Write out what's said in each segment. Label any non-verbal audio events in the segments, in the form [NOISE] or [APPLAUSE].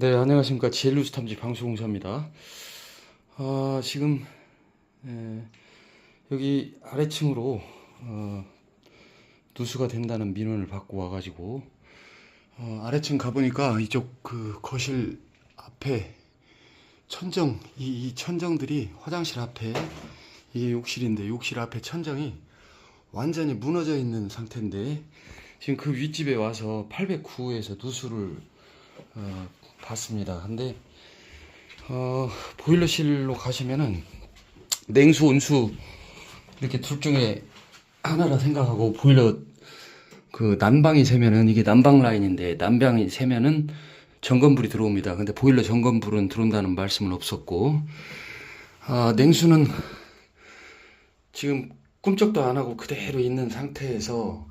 네, 안녕하십니까. 제일루스 탐지 방수공사입니다. 아, 지금, 에, 여기 아래층으로, 어, 누수가 된다는 민원을 받고 와가지고, 어, 아래층 가보니까 이쪽 그 거실 앞에 천정, 이, 이 천정들이 화장실 앞에, 이게 욕실인데, 욕실 앞에 천정이 완전히 무너져 있는 상태인데, 지금 그 윗집에 와서 809에서 누수를 어, 봤습니다. 근데 어, 보일러실로 가시면은 냉수, 온수 이렇게 둘 중에 하나라 생각하고 보일러 그 난방이 새면은 이게 난방 라인인데 난방이 새면은 점검불이 들어옵니다. 근데 보일러 점검불은 들어온다는 말씀은 없었고 아, 냉수는 지금 꿈쩍도 안 하고 그대로 있는 상태에서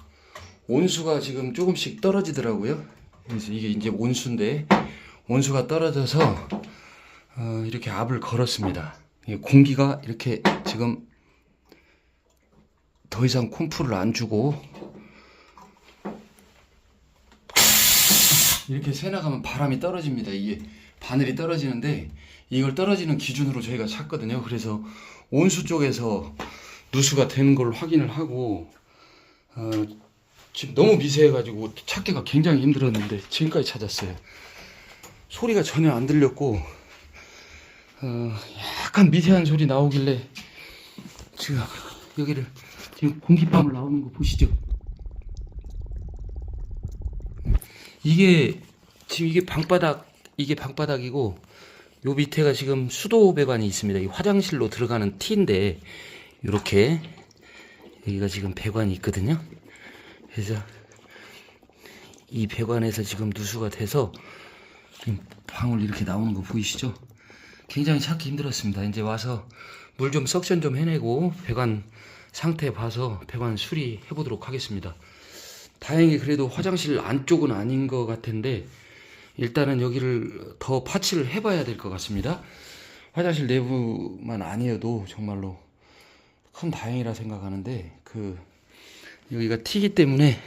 온수가 지금 조금씩 떨어지더라고요. 그래서 이게 이제 온수인데 온수가 떨어져서 어, 이렇게 압을 걸었습니다. 공기가 이렇게 지금 더 이상 콤프를 안 주고 이렇게 새 나가면 바람이 떨어집니다. 이게 바늘이 떨어지는데 이걸 떨어지는 기준으로 저희가 찾거든요. 그래서 온수 쪽에서 누수가 되는 걸 확인을 하고 어, 지금 너무 미세해가지고 찾기가 굉장히 힘들었는데 지금까지 찾았어요. 소리가 전혀 안 들렸고 어, 약간 미세한 소리 나오길래 지금 여기를 지금 공기방울 나오는 거 보시죠? 이게 지금 이게 방바닥 이게 방바닥이고 요 밑에가 지금 수도 배관이 있습니다. 이 화장실로 들어가는 티인데 이렇게 여기가 지금 배관이 있거든요. 그래서 이 배관에서 지금 누수가 돼서 지금 방울 이렇게 나오는 거 보이시죠? 굉장히 찾기 힘들었습니다. 이제 와서 물 좀 석션 좀 해내고 배관 상태 봐서 배관 수리해 보도록 하겠습니다. 다행히 그래도 화장실 안쪽은 아닌 것 같은데 일단은 여기를 더 파츠를 해봐야 될 것 같습니다. 화장실 내부만 아니어도 정말로 큰 다행이라 생각하는데 그 여기가 튀기 때문에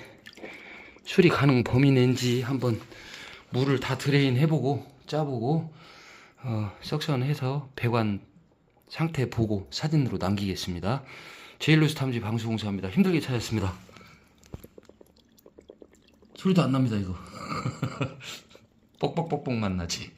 수리 가능 범위인지 한번 물을 다 드레인 해보고 짜보고 어, 석션해서 배관 상태 보고 사진으로 남기겠습니다. 제일루스 탐지 방수공사입니다. 힘들게 찾았습니다. 소리도 안 납니다 이거. [LAUGHS] 뻑뻑뻑뻑 만 나지.